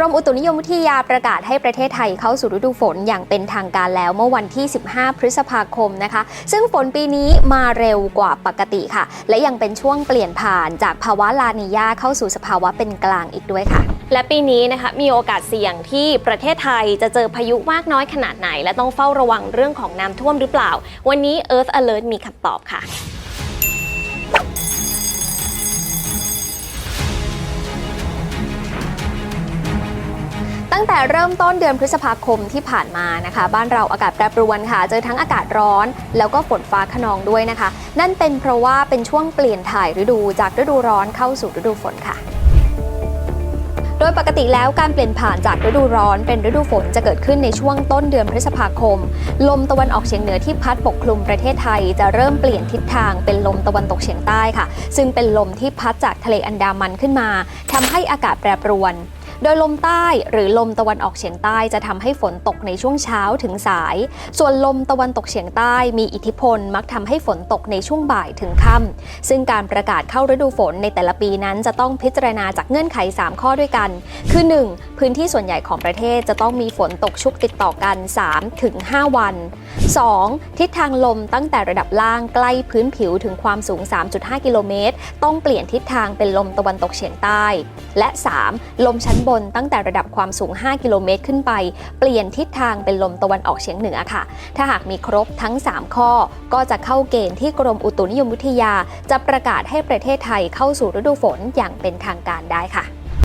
รมอุตุนิยมวิทยาประกาศให้ประเทศไทยเข้าสู่ฤดูฝนอย่างเป็นทางการแล้วเมื่อวันที่ 15 พฤษภาคมนะคะ ซึ่งฝนปีนี้มาเร็วกว่าปกติค่ะ และยังเป็นช่วงเปลี่ยนผ่านจากภาวะลานียาเข้าสู่สภาวะเป็นกลางอีกด้วยค่ะ และปีนี้นะคะมีโอกาสเสี่ยงที่ประเทศไทยจะเจอพายุมากน้อยขนาดไหน และต้องเฝ้าระวังเรื่องของน้ำท่วมหรือเปล่า วันนี้ Earth Alert มีคำตอบค่ะ ตั้งแต่เริ่มต้นเดือนพฤษภาคมที่ผ่านมานะคะ บ้านเราอากาศแปรปรวนค่ะ เจอทั้งอากาศร้อน แล้วก็ฝนฟ้าขนองด้วยนะคะ นั่นเป็นเพราะว่าเป็นช่วงเปลี่ยนถ่ายฤดูจากฤดูร้อนเข้าสู่ฤดูฝนค่ะโดยปกติแล้วการเปลี่ยนผ่านจากฤดูร้อนเป็นฤดูฝนจะเกิดขึ้นในช่วงต้นเดือนพฤษภาคม ลมตะวันออกเฉียงเหนือที่พัดปกคลุมประเทศไทย จะเริ่มเปลี่ยนทิศทางเป็นลมตะวันตกเฉียงใต้ค่ะ ซึ่งเป็นลมที่พัดจากทะเลอันดามันขึ้นมาทำให้อากาศแปรปรวน โดยลมใต้หรือลมตะวันออกเฉียงใต้จะทำให้ฝนตกในช่วงเช้าถึงสาย ส่วนลมตะวันตกเฉียงใต้มีอิทธิพลมักทำให้ฝนตกในช่วงบ่ายถึงค่ำซึ่งการประกาศเข้าฤดูฝนในแต่ละปีนั้นจะต้องพิจารณาจากเงื่อนไข 3 ข้อด้วยกัน คือ 1. พื้นที่ส่วนใหญ่ของประเทศจะต้องมีฝนตกชุกติดต่อกัน3ถึง5วัน 2. ทิศทางลมตั้งแต่ระดับล่างใกล้พื้นผิวถึงความสูง 3.5 กิโลเมตร ต้องเปลี่ยนทิศทางเป็นลมตะวันตกเฉียงใต้ และ 3. ลมชั้นบนตั้งแต่ระดับความสูง 5 กิโลเมตรขึ้นไป เปลี่ยนทิศทางเป็นลมตะวันออกเฉียงเหนือค่ะ ถ้าหากมีครบทั้ง 3 ข้อ ก็จะเข้าเกณฑ์ที่กรมอุตุนิยมวิทยา จะประกาศให้ประเทศไทยเข้าสู่ฤดูฝนอย่างเป็นทางการได้ค่ะ